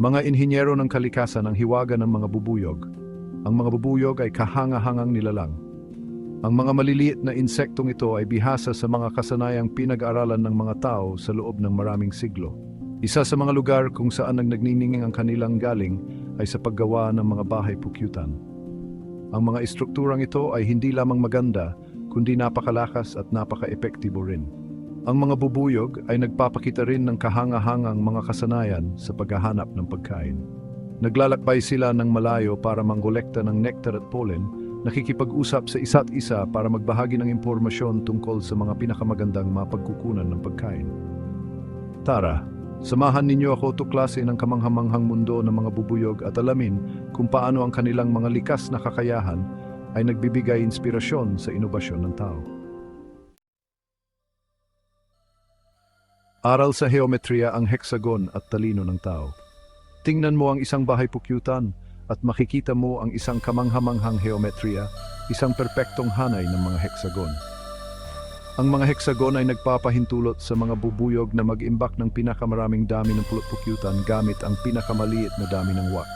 Mga inhinyero ng kalikasan ang hiwaga ng mga bubuyog. Ang mga bubuyog ay kahanga-hangang nilalang. Ang mga maliliit na insektong ito ay bihasa sa mga kasanayang pinag-aralan ng mga tao sa loob ng maraming siglo. Isa sa mga lugar kung saan ang nagnininging ang kanilang galing ay sa paggawa ng mga bahay pukyutan. Ang mga istrukturang ito ay hindi lamang maganda, kundi napakalakas at napaka-epektibo rin. Ang mga bubuyog ay nagpapakita rin ng kahanga-hangang mga kasanayan sa paghahanap ng pagkain. Naglalakbay sila ng malayo para manggolekta ng nectar at pollen, nakikipag-usap sa isa't isa para magbahagi ng impormasyon tungkol sa mga pinakamagandang mapagkukunan ng pagkain. Tara, samahan ninyo ako tuklasin ang kamanghamanghang mundo ng mga bubuyog at alamin kung paano ang kanilang mga likas na kakayahan ay nagbibigay inspirasyon sa inobasyon ng tao. Aral sa geometriya ang hexagon at talino ng tao. Tingnan mo ang isang bahay pukyutan at makikita mo ang isang kamanghamanghang geometriya, isang perpektong hanay ng mga hexagon. Ang mga hexagon ay nagpapahintulot sa mga bubuyog na mag-imbak ng pinakamaraming dami ng pulot-pukyutan gamit ang pinakamaliit na dami ng wax.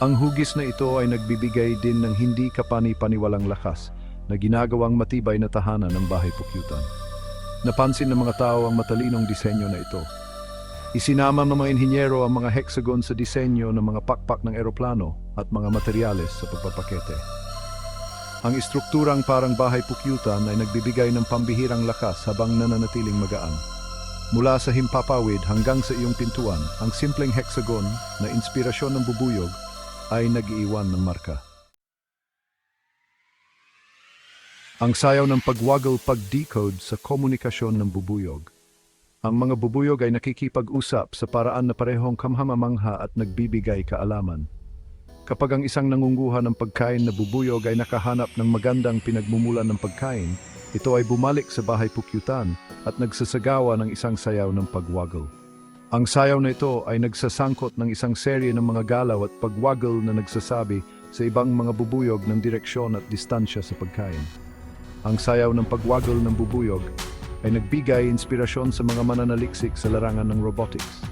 Ang hugis na ito ay nagbibigay din ng hindi kapani-paniwalang lakas na ginagawang matibay na tahanan ng bahay pukyutan. Napansin ng mga tao ang matalinong disenyo na ito. Isinama ng mga inhinyero ang mga hexagon sa disenyo ng mga pakpak ng eroplano at mga materyales sa pagpapakete. Ang istrukturang parang bahay pukyutan ay nagbibigay ng pambihirang lakas habang nananatiling magaan. Mula sa himpapawid hanggang sa iyong pintuan, ang simpleng hexagon na inspirasyon ng bubuyog ay nag-iiwan ng marka. Ang sayaw ng pagwaggle pag-decode sa komunikasyon ng bubuyog. Ang mga bubuyog ay nakikipag-usap sa paraan na parehong kamhamamangha at nagbibigay kaalaman. Kapag ang isang nangunguha ng pagkain na bubuyog ay nakahanap ng magandang pinagmumulan ng pagkain, ito ay bumalik sa bahay pukyutan at nagsasagawa ng isang sayaw ng pagwaggle. Ang sayaw na ito ay nagsasangkot ng isang serye ng mga galaw at pagwaggle na nagsasabi sa ibang mga bubuyog ng direksyon at distansya sa pagkain. Ang sayaw ng pagwaggle ng bubuyog ay nagbigay inspirasyon sa mga mananaliksik sa larangan ng robotics.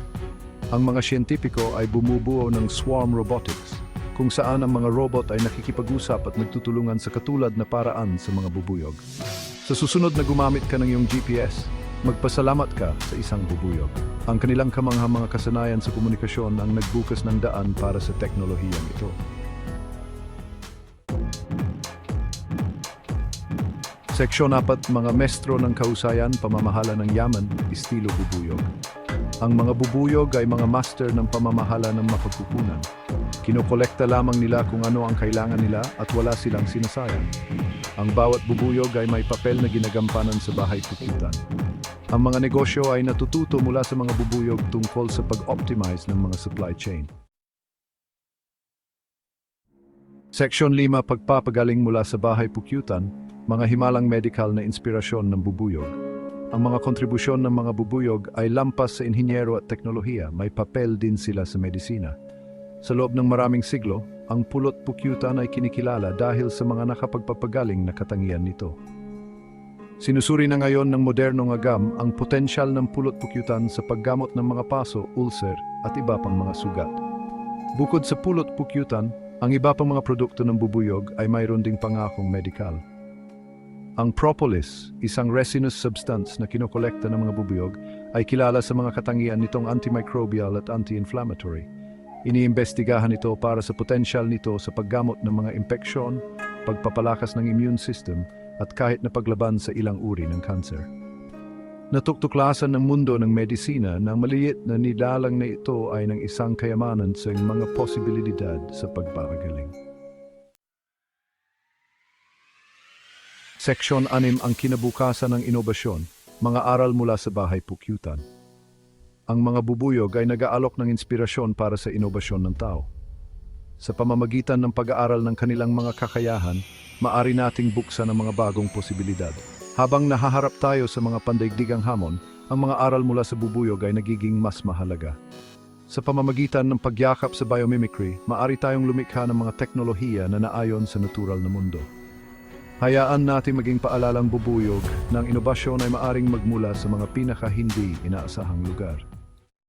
Ang mga siyentipiko ay bumubuo ng swarm robotics, kung saan ang mga robot ay nakikipag-usap at nagtutulungan sa katulad na paraan sa mga bubuyog. Sa susunod na gumamit ka ng iyong GPS, magpasalamat ka sa isang bubuyog. Ang kanilang kamangha mga kasanayan sa komunikasyon ang nagbukas ng daan para sa teknolohiyang ito. Seksyon 4, mga mestro ng kausayan, pamamahala ng yaman, estilo bubuyog. Ang mga bubuyog ay mga master ng pamamahala ng mapagkukunan. Kinokolekta lamang nila kung ano ang kailangan nila at wala silang sinasayang. Ang bawat bubuyog ay may papel na ginagampanan sa bahay pukitan. Ang mga negosyo ay natututo mula sa mga bubuyog tungkol sa pag-optimize ng mga supply chain. Seksyon 5, pagpapagaling mula sa bahay pukyutan, mga himalang medical na inspirasyon ng bubuyog. Ang mga kontribusyon ng mga bubuyog ay lampas sa inhinyero at teknolohiya, may papel din sila sa medisina. Sa loob ng maraming siglo, ang pulot pukyutan ay kinikilala dahil sa mga nakapagpapagaling na katangian nito. Sinusuri na ngayon ng modernong agam ang potensyal ng pulot pukyutan sa paggamot ng mga paso, ulcer at iba pang mga sugat. Bukod sa pulot pukyutan, ang iba pang mga produkto ng bubuyog ay mayroon ding pangakong medikal. Ang propolis, isang resinous substance na kinokolekta ng mga bubuyog, ay kilala sa mga katangian nitong antimicrobial at anti-inflammatory. Iniimbestigahan ito para sa potensyal nito sa paggamot ng mga impeksyon, pagpapalakas ng immune system, at kahit na paglaban sa ilang uri ng kanser. Natuktuklasan ng mundo ng medisina na maliit na nilalang na ito ay ng isang kayamanan sa mga posibilidad sa pagpapagaling. Seksyon 6 ang kinabukasan ng inobasyon, mga aral mula sa bahay pukyutan. Ang mga bubuyog ay nag-aalok ng inspirasyon para sa inobasyon ng tao. Sa pamamagitan ng pag-aaral ng kanilang mga kakayahan, maari nating buksan ang mga bagong posibilidad. Habang nahaharap tayo sa mga pandaigdigang hamon, ang mga aral mula sa bubuyog ay nagiging mas mahalaga. Sa pamamagitan ng pagyakap sa biomimicry, maari tayong lumikha ng mga teknolohiya na naayon sa natural na mundo. Hayaan natin maging paalalang bubuyog ang inobasyon ay maaring magmula sa mga pinaka-hindi inaasahang lugar.